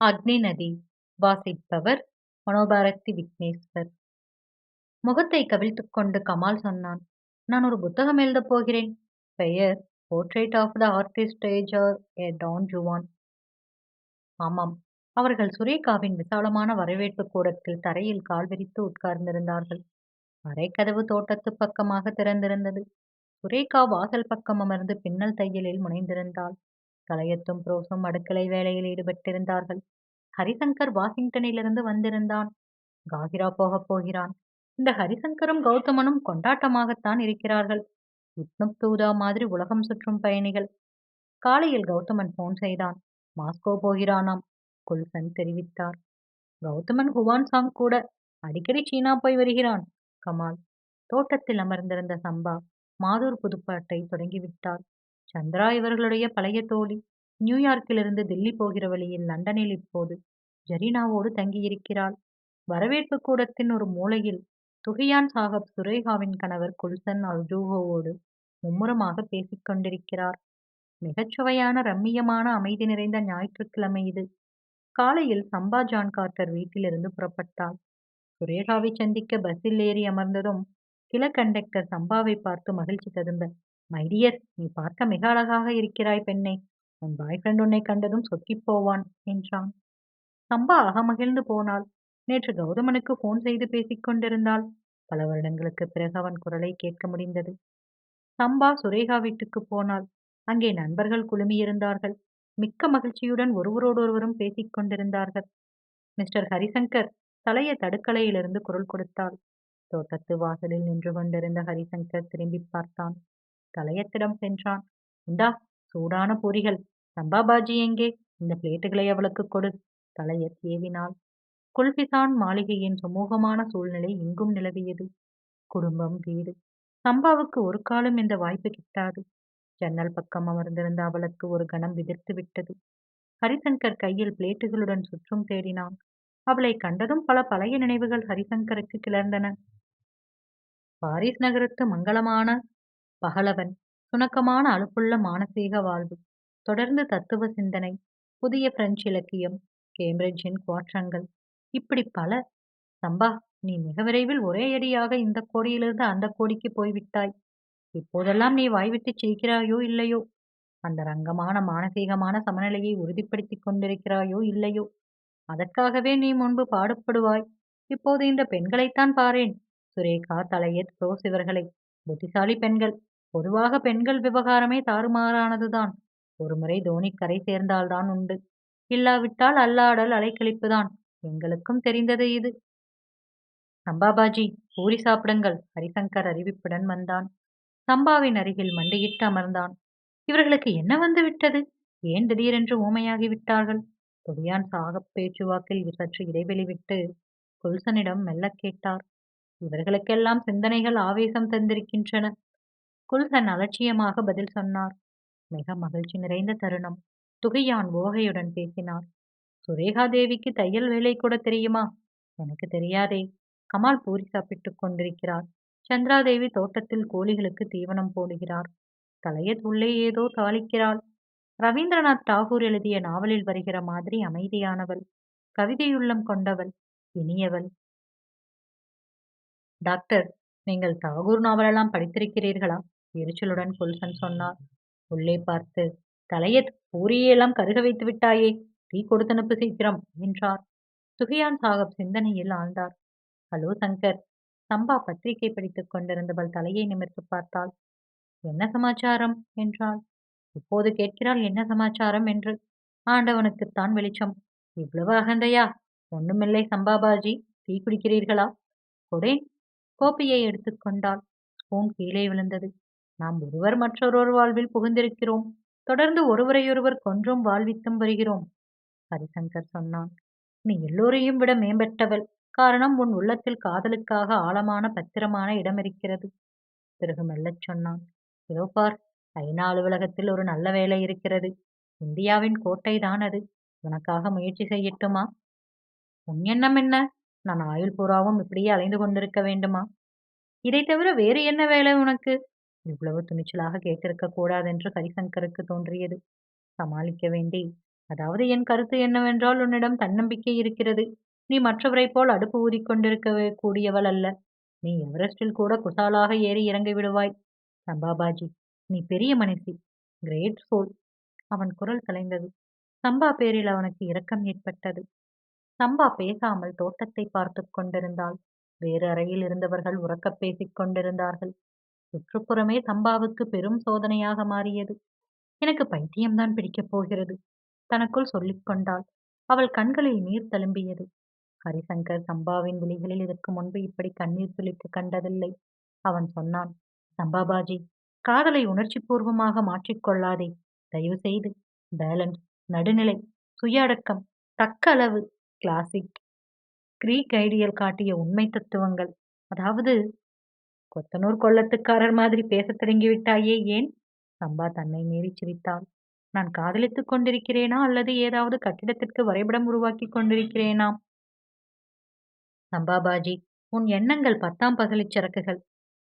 அக்னி நதி வாசிப்பவர் மனோபாரதி விக்னேஸ்வர். முகத்தை கவிழ்த்துக் கொண்டு கமால் சொன்னான் நான் ஒரு புத்தகம் எழுதப் போகிறேன். பெயர் portrait of the artist as a Don Juan ஆமாம். அவர்கள் சுரேகாவின் விசாலமான வரவேற்பு கூடத்தில் தரையில் கால் விரித்து உட்கார்ந்திருந்தார்கள். அரைக்கதவு தோட்டத்து பக்கமாக திறந்திருந்தது. சுரேகா வாசல் பக்கம் அமர்ந்து பின்னல் தையலில் முனைந்திருந்தாள். கலையத்தும் புரோஸும் அடுக்களை வேலையில் ஈடுபட்டிருந்தார்கள். ஹரிசங்கர் வாஷிங்டனிலிருந்து வந்திருந்தான். காகிரா போகப் போகிறான். இந்த ஹரிசங்கரும் கௌதமனும் கொண்டாட்டமாகத்தான் இருக்கிறார்கள். இப்னுப் தூதா மாதிரி உலகம் சுற்றும் பயணிகள். காலையில் கௌதமன் போன் செய்தான். மாஸ்கோ போகிறானாம். குல்சன் தெரிவித்தார். கௌதமன் ஹுவான் சாங் கூட அடிக்கடி சீனா போய் வருகிறான். கமால். தோட்டத்தில் அமர்ந்திருந்த சம்பா மாதூர் புதுப்பாட்டை தொடங்கிவிட்டாள் சந்திரா இவர்களுடைய பழைய தோழி. நியூயார்க்கிலிருந்து தில்லி போகிற வழியில் லண்டனில் இப்போது ஜரீனாவோடு தங்கியிருக்கிறாள். வரவேற்பு கூடத்தின் ஒரு மூலையில் துகியான் சாஹப் சுரேகாவின் கணவர் குல்சன் அல்ஜூஹோவோடு மும்முரமாக பேசிக் கொண்டிருக்கிறார். ரம்மியமான அமைதி நிறைந்த ஞாயிற்றுக்கிழமை இது. காலையில் சம்பா ஜான் கார்டர் வீட்டிலிருந்து புறப்பட்டாள். சுரேகாவை சந்திக்க பஸ்ஸில் ஏறி அமர்ந்ததும் கிள கண்டக்டர் சம்பாவை பார்த்து மகிழ்ச்சி ததும்ப மைடியர் நீ பார்க்க மிக அழகாக இருக்கிறாய் பெண்ணே. உன் பாய் ஃப்ரெண்ட் உன்னை கண்டதும் சொக்கிப் போவான் என்றான். சம்பா அகமகிழ்ந்து போனாள். நேற்று கௌதமனுக்கு போன் செய்து பேசிக் கொண்டிருந்தாள். பல வருடங்களுக்கு பிறகு அவன் குரலை கேட்க முடிந்தது. சம்பா சுரேகா வீட்டுக்கு போனாள். அங்கே நண்பர்கள் குழுமியிருந்தார்கள். மிக்க மகிழ்ச்சியுடன் ஒருவரோடொருவரும் பேசிக் கொண்டிருந்தார்கள். மிஸ்டர் ஹரிசங்கர் தலைய தடுக்கலையிலிருந்து குரல் கொடுத்தாள். தோட்டத்து வாசலில் நின்று கொண்டிருந்த ஹரிசங்கர் திரும்பி பார்த்தான். தலையத்திடம் சென்றான். இந்தா சூடான பூரிகள். சம்பாபாஜி எங்கே? இந்த பிளேட்டுகளை அவளுக்கு கொடு. கலையத் ஏவினாள் குல்பிசான் மாளிகையின் சுமூகமான சூழ்நிலை இங்கும் நிலவியது. குடும்பம் வீடு. சம்பாவுக்கு ஒரு காலம் இந்த வாய்ப்பு கிட்டாது. ஜன்னல் பக்கம் அமர்ந்திருந்த அவளுக்கு ஒரு கணம் விதிர்த்து விட்டது. ஹரிசங்கர் கையில் பிளேட்டுகளுடன் சுற்றும் தேடினான். அவளை கண்டதும் பல பழைய நினைவுகள் ஹரிசங்கருக்கு கிளர்ந்தன. பாரிஸ் நகரத்து மங்களமான பகலவன் சுணக்கமான அலுப்புள்ள மானசீக வாழ்வு தொடர்ந்து தத்துவ சிந்தனை புதிய பிரெஞ்சு இலக்கியம் கேம்பிரிட்ஜின் குவாற்றங்கள் இப்படி பல. சம்பா நீ மிக விரைவில் ஒரே அடியாக இந்த கோடியிலிருந்து அந்த கோடிக்கு போய்விட்டாய். இப்போதெல்லாம் நீ வாய்விட்டு சிரிக்கிறாயோ இல்லையோ? அந்த ரங்கமான மானசீகமான சமநிலையை உறுதிப்படுத்திக் கொண்டிருக்கிறாயோ இல்லையோ? அதற்காகவே நீ முன்பு பாடுபடுவாய். இப்போது இந்த பெண்களைத்தான் பாரேன். சுரேகா தலையத் ரோஸ் இவர்களை புத்திசாலி பெண்கள். பொதுவாக பெண்கள் விவகாரமே தாறுமாறானதுதான். ஒருமுறை தோனி கரை சேர்ந்தால்தான் உண்டு. இல்லாவிட்டால் அல்லாடல் அலைக்கழிப்புதான். எங்களுக்கும் தெரிந்தது இது. சம்பாபாஜி பூரி சாப்பிடுங்கள் ஹரிசங்கர் அறிவிப்புடன் வந்தான். சம்பாவின் அருகில் மண்டியிட்டு அமர்ந்தான். இவர்களுக்கு என்ன வந்து விட்டது? ஏன் திடீரென்று ஊமையாகி விட்டார்கள்? துடியான் சாகப் பேச்சுவாக்கில் சற்று இடைவெளி விட்டு குல்சனிடம் மெல்லக் கேட்டார். இவர்களுக்கெல்லாம் சிந்தனைகள் ஆவேசம் தந்திருக்கின்றன. குல்சன் அலட்சியமாக பதில் சொன்னார். மிக மகிழ்ச்சி நிறைந்த தருணம். துகையான் ஓகையுடன் பேசினார். சுரேகா தேவிக்கு தையல் வேலை கூட தெரியுமா? எனக்கு தெரியாதே. கமால் பூரி சாப்பிட்டுக் கொண்டிருக்கிறார். சந்திராதேவி தோட்டத்தில் கோழிகளுக்கு தீவனம் போடுகிறார். தலையத் உள்ளே ஏதோ தாளிக்கிறாள். ரவீந்திரநாத் தாகூர் எழுதிய நாவலில் வருகிற மாதிரி அமைதியானவள். கவிதையுள்ளம் கொண்டவள். இனியவள். டாக்டர் நீங்கள் தாகூர் நாவலெல்லாம் படித்திருக்கிறீர்களா? எரிச்சலுடன் புல்சன் சொன்னார். உள்ளே பார்த்து தலையை பூரியெல்லாம் கருக வைத்து விட்டாயே டீ கொடுத்தனுப்பு சீக்கிரம் என்றார். சுகியான் சாகப் சிந்தனையில் ஆழ்ந்தார். ஹலோ சங்கர் சம்பா பத்திரிகை படித்துக் கொண்டிருந்தவள் தலையை நிமிர்த்து பார்த்தாள். என்ன சமாச்சாரம்? என்றாள். இப்போது கேட்கிறாள் என்ன சமாச்சாரம் என்று. ஆண்டவனுக்குத்தான் வெளிச்சம். இவ்வளவு அகந்தையா? ஒண்ணுமில்லை சம்பாபாஜி டீ குடிக்கிறீர்களா? கொடேன் கோப்பையை எடுத்துக்கொண்டாள் ஸ்பூன் கீழே விழுந்தது. நாம் ஒருவர் மற்றொருவர் வாழ்வில் புகுந்திருக்கிறோம். தொடர்ந்து ஒருவரையொருவர் கொன்றும் வாழ்வித்தும் வருகிறோம் ஹரிசங்கர் சொன்னான் நீ எல்லோரையும் விட மேம்பட்டவள். காரணம் உன் உள்ளத்தில் காதலுக்காக ஆழமான பத்திரமான இடம் இருக்கிறது. பிறகு மெல்லச் சொன்னான் இதோ பார் ஐநா அலுவலகத்தில் ஒரு நல்ல வேலை இருக்கிறது. இந்தியாவின் கோட்டை தான் அது. உனக்காக முயற்சி செய்யட்டுமா? உன் எண்ணம் என்ன? நான் ஆயுள் பூராவும் இப்படியே அலைந்து கொண்டிருக்க வேண்டுமா? இதை தவிர வேறு என்ன வேலை உனக்கு? இவ்வளவு துணிச்சலாக கேட்டிருக்க கூடாதென்று ஹரிசங்கருக்கு தோன்றியது. சமாளிக்க வேண்டி. அதாவது என் கருத்து என்னவென்றால் உன்னிடம் தன்னம்பிக்கை இருக்கிறது. நீ மற்றவரைப் போல் அடுப்பு ஊதிக்கொண்டிருக்க கூடியவள் அல்ல. நீ எவரெஸ்டில் கூட குசாலாக ஏறி இறங்கி விடுவாய். சம்பாபாஜி நீ பெரிய மனுஷி கிரேட் சோல். அவன் குரல் கலைந்தது. சம்பா பேரில் அவனுக்கு இரக்கம் ஏற்பட்டது. சம்பா பேசாமல் தோட்டத்தை பார்த்து கொண்டிருந்தாள். வேறு அறையில் இருந்தவர்கள் உறக்கப் பேசிக் கொண்டிருந்தார்கள். சுற்றுப்புறமே சம்பாவுக்கு பெரும் சோதனையாக மாறியது. எனக்கு பைத்தியம்தான் பிடிக்கப் போகிறது தனக்குள் சொல்லிக் கொண்டாள். அவள் கண்களில் நீர் தழும்பியது. ஹரிசங்கர் சம்பாவின் விழிகளில் இதற்கு முன்பு இப்படி கண்ணீர் துளிக்க கண்டதில்லை. அவன் சொன்னான் சம்பாபாஜி காதலை உணர்ச்சி பூர்வமாக மாற்றிக்கொள்ளாதே தயவு செய்து பேலன்ஸ் நடுநிலை சுய அடக்கம் தக்க அளவு கிளாசிக் கிரீக் ஐடியல் காட்டிய உண்மை தத்துவங்கள். அதாவது கொத்தனூர் கொள்ளத்துக்காரர் மாதிரி பேசத் தொடங்கிவிட்டாயே ஏன்? சம்பா தன்னை மீறி சிரித்தாள். நான் காதலித்துக் கொண்டிருக்கிறேனா அல்லது ஏதாவது கட்டிடத்திற்கு வரைபடம் உருவாக்கி கொண்டிருக்கிறேனா? சம்பாபாஜி உன் எண்ணங்கள் பத்தாம் பகலிச் சரக்குகள்.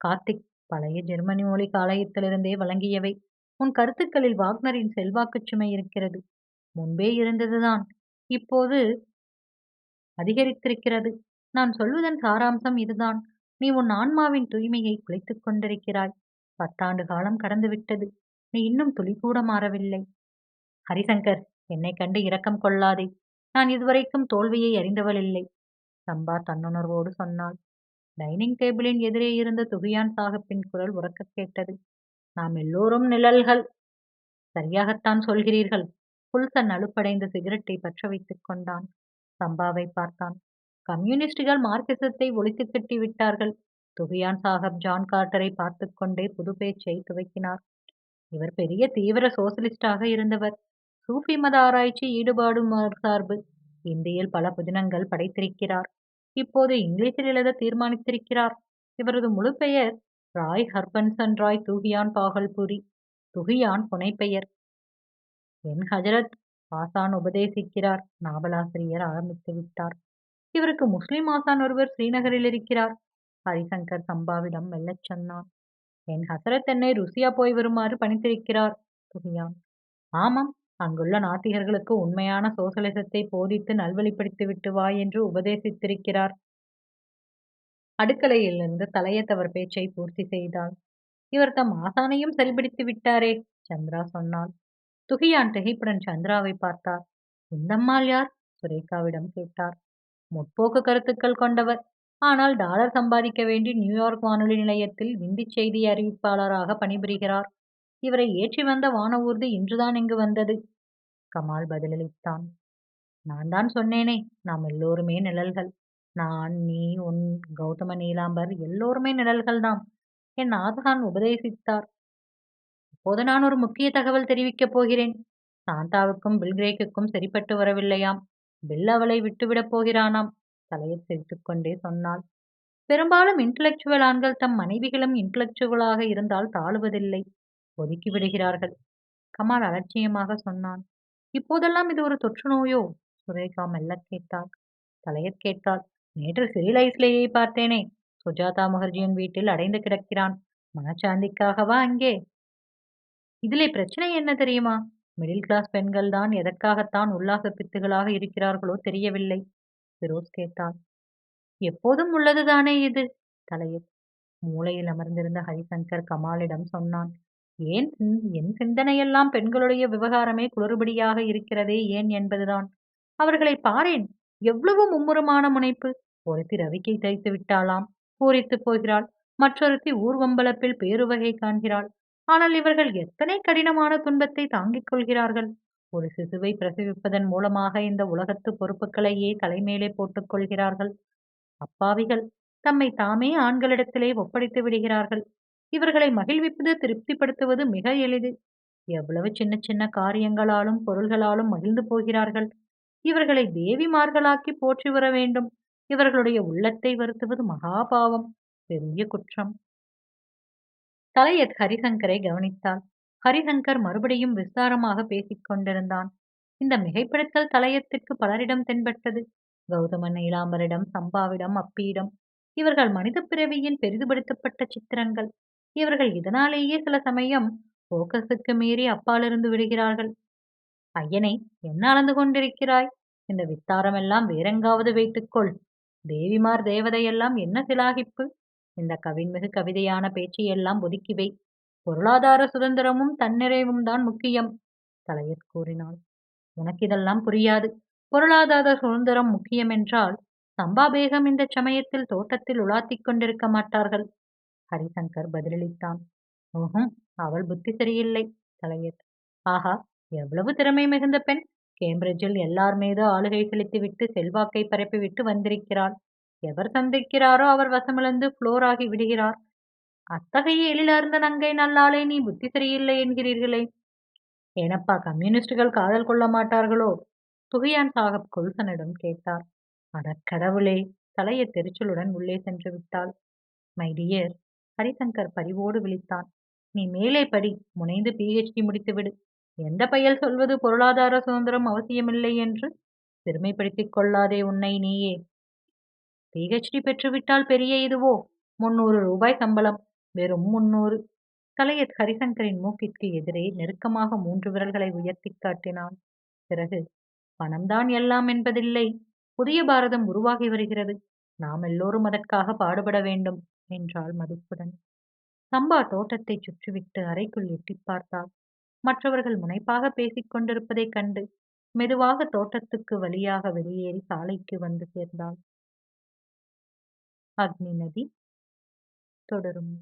கார்த்திக் பழைய ஜெர்மனி மொழி காலயத்திலிருந்தே வழங்கியவை. உன் கருத்துக்களில் வாக்னரின் செல்வாக்குச் சுமை இருக்கிறது. முன்பே இருந்ததுதான். இப்போது அதிகரித்திருக்கிறது. நான் சொல்வதன் சாராம்சம் இதுதான். நீ உன் ஆன்மாவின் தூய்மையை குலைத்துக் கொண்டிருக்கிறாய். பத்தாண்டு காலம் கடந்துவிட்டது. நீ இன்னும் துளி கூட மாறவில்லை. ஹரிசங்கர் என்னை கண்டு இரக்கம் கொள்ளாதே. நான் இதுவரைக்கும் தோல்வியை அறிந்தவள் இல்லை. சம்பா தன்னுணர்வோடு சொன்னாள். டைனிங் டேபிளின் எதிரே இருந்த துகியான் சாகப்பின் குரல் உறக்கக் கேட்டது. நாம் எல்லோரும் நிழல்கள். சரியாகத்தான் சொல்கிறீர்கள். புல்சன் அழுப்படைந்த சிகரெட்டை பற்ற வைத்துக் கொண்டான். சம்பாவை பார்த்தான். கம்யூனிஸ்டுகள் மார்க்சிசத்தை ஒழித்து கட்டி விட்டார்கள். துகியான் சாஹப் ஜான் கார்ட்டரை பார்த்து கொண்டே புது பேச்சை துவக்கினார். இவர் பெரிய தீவிர சோசலிஸ்டாக இருந்தவர். சூஃபி மத ஆராய்ச்சி ஈடுபாடு சார்பு. இந்தியில் பல புதினங்கள் படைத்திருக்கிறார். இப்போது இங்கிலீஷில் எழுத தீர்மானித்திருக்கிறார். இவரது முழு பெயர் ராய் ஹர்பன்சன் ராய் துகியான் பாகல்புரி. துகியான் புனைப்பெயர். என் ஹஜரத் ஆசான் உபதேசிக்கிறார். நாவலாசிரியர் ஆரம்பித்து விட்டார். இவருக்கு முஸ்லிம் ஆசான் ஒருவர் ஸ்ரீநகரில் இருக்கிறார். ஹரிசங்கர் சம்பாவிடம் மெல்லச் சொன்னான். என் ஹசரத் என்னை ருசியா போய் வருமாறு பணித்திருக்கிறார் துகியான் ஆமாம் அங்குள்ள நாத்திகர்களுக்கு உண்மையான சோசலிசத்தை போதித்து நல்வழிப்படுத்தி விட்டு வா என்று உபதேசித்திருக்கிறார். அடுக்கலையிலிருந்து தலையத்தவர் பேச்சை பூர்த்தி செய்தாள் இவர் தம் ஆசானையும் சரிபிடித்து விட்டாரே சந்திரா சொன்னாள். துகியான் திகைப்புடன் சந்திராவை பார்த்தார். இந்தம்மாள் யார்? சுரேகாவிடம் கேட்டார். முற்போக்கு கருத்துக்கள் கொண்டவர். ஆனால் டாலர் சம்பாதிக்க வேண்டி நியூயார்க் வானொலி நிலையத்தில் விந்தி செய்தி அறிவிப்பாளராக பணிபுரிகிறார். இவரை ஏற்றி வந்த வானவூர்தி இன்றுதான் இங்கு வந்தது. கமால் பதிலளித்தான். நான் தான் சொன்னேனே நாம் எல்லோருமே நிழல்கள். நான் நீ உன் கௌதம நீலாம்பர் எல்லோருமே நிழல்கள் தான் என் ஆதகான் உபதேசித்தார். இப்போது நான் ஒரு முக்கிய தகவல் தெரிவிக்கப் போகிறேன். சாந்தாவுக்கும் பில்கிரேக்குக்கும் சரிப்பட்டு வரவில்லையாம். பில் அவளை விட்டுவிடப் போகிறானாம். தலையை சிரித்துக் கொண்டே சொன்னாள். பெரும்பாலும் இன்டலெக்சுவல் ஆண்கள் தம் மனைவிகளும் இன்டலெக்சுவலாக இருந்தால் தாழுவதில்லை. ஒதுக்கி விடுகிறார்கள். கமால் அலட்சியமாக சொன்னான். இப்போதெல்லாம் இது ஒரு தொற்று நோயோ? சுரேகா மெல்ல கேட்டாள். தலையர் கேட்டாள். நேற்று சிறிலைஸ்லேயே பார்த்தேனே. சுஜாதா முகர்ஜியின் வீட்டில் அடைந்து கிடக்கிறான். மனச்சாந்திக்காகவா அங்கே? இதிலே பிரச்சனை என்ன தெரியுமா? மிடில் கிளாஸ் பெண்கள் தான் எதற்காகத்தான் உல்லாச பித்துகளாக இருக்கிறார்களோ தெரியவில்லை ஃபிரோஸ் கேட்டாள். எப்போதும் உள்ளதுதானே இது? தலையில் மூளையில் அமர்ந்திருந்த ஹரிசங்கர் கமாலிடம் சொன்னான். ஏன் என் சிந்தனையெல்லாம் பெண்களுடைய விவகாரமே குளறுபடியாக இருக்கிறதே ஏன் என்பதுதான். அவர்களை பாரேன் எவ்வளவு மும்முரமான முனைப்பு. ஒருத்தி ரவிக்கை தைத்து விட்டாளாம். பூரித்து போகிறாள். மற்றொருத்தி ஊர்வம்பலப்பில் பேருவகை காண்கிறாள். ஆனால் இவர்கள் எத்தனை கடினமான துன்பத்தை தாங்கிக் கொள்கிறார்கள்? ஒரு சிசுவை பிரசவிப்பதன் மூலமாக இந்த உலகத்து பொறுப்புகளையே தலைமேலே போட்டுக் கொள்கிறார்கள். அப்பாவிகள் தம்மை தாமே ஆண்களிடத்திலே ஒப்படைத்து விடுகிறார்கள். இவர்களை மகிழ்விப்பது திருப்திப்படுத்துவது மிக எளிது. எவ்வளவு சின்ன சின்ன காரியங்களாலும் பொருள்களாலும் மகிழ்ந்து போகிறார்கள். இவர்களை தேவிமார்களாக்கி போற்றி வர வேண்டும். இவர்களுடைய உள்ளத்தை வருத்துவது மகாபாவம் பெரிய குற்றம். தலையத் ஹரிசங்கரை கவனித்தாள். ஹரிசங்கர் மறுபடியும் விஸ்தாரமாக பேசிக் கொண்டிருந்தான். இந்த மிகைப்படுத்தல் தலையத்திற்கு பலரிடம் தென்பட்டது. கௌதமன் நீலாம்பரிடம் சம்பாவிடம் அப்பியிடம். இவர்கள் மனித பிறவியின் பெரிதுபடுத்தப்பட்ட சித்திரங்கள். இவர்கள் இதனாலேயே சில சமயம் போக்கஸுக்கு மீறி அப்பாலிருந்து விடுகிறார்கள். ஐயனை என்ன அளந்து கொண்டிருக்கிறாய்? இந்த வித்தாரமெல்லாம் வேறெங்காவது வைத்துக்கொள் தேவிமார் தேவதையெல்லாம் என்ன சிலாகிப்பு? இந்த கவின்மிகு கவிதையான பேச்சையெல்லாம் ஒதுக்கி வை. பொருளாதார சுதந்திரமும் தன்னிறைவும் தான் முக்கியம் தலையர் கூறினாள். உனக்கு இதெல்லாம் புரியாது. பொருளாதார சுதந்திரம் முக்கியம் என்றால் சம்பா பேகம் இந்த சமயத்தில் தோட்டத்தில் உலாத்திக் கொண்டிருக்க மாட்டார்கள். ஹரிசங்கர் பதிலளித்தான். ஓஹும் அவள் புத்தி சரியில்லை தலையர். ஆஹா எவ்வளவு திறமை மிகுந்த பெண். கேம்பிரிட்ஜில் எல்லார் மீது ஆளுகை செலுத்திவிட்டு செல்வாக்கை பரப்பிவிட்டு வந்திருக்கிறாள். எவர் சந்திக்கிறாரோ அவர் வசமிழந்து புளோராகி விடுகிறார். அத்தகைய எழிலார்ந்த நங்கை நல்லாலே நீ புத்தி சரியில்லை என்கிறீர்களே. ஏனப்பா கம்யூனிஸ்டுகள் காதல் கொள்ள மாட்டார்களோ? துகியான் சாகப் கொல்சனிடம் கேட்டார். அடக்கடவுளே தலைய தெரிச்சலுடன் உள்ளே சென்று விட்டாள். மை டியர் ஹரிசங்கர் பரிவோடு விழித்தான். நீ மேலே படி முனைந்து பிஹெச்டி முடித்துவிடு. எந்த பயல் சொல்வது பொருளாதார சுதந்திரம் அவசியமில்லை என்று? பெருமைப்படுத்திக் கொள்ளாதே உன்னை நீயே. பிஹெச்டி பெற்றுவிட்டால் பெரிய இதுவோ? முன்னூறு ரூபாய் சம்பளம். வெறும் முன்னூறு தலையத் ஹரிசங்கரின் மூக்கிற்கு எதிரே நெருக்கமாக மூன்று விரல்களை உயர்த்தி காட்டினான். பிறகு பணம்தான் எல்லாம் என்பதில்லை. புதிய பாரதம் உருவாகி வருகிறது. நாம் எல்லோரும் அதற்காக பாடுபட வேண்டும் என்றாள் மதிப்புடன். சம்பா தோட்டத்தை சுற்றிவிட்டு அறைக்குள் எட்டி பார்த்தாள். மற்றவர்கள் முனைப்பாக பேசிக் கொண்டிருப்பதைக் கண்டு மெதுவாக தோட்டத்துக்கு வழியாக வெளியேறி சாலைக்கு வந்து சேர்ந்தாள். அக்னி நதி தொடரும்.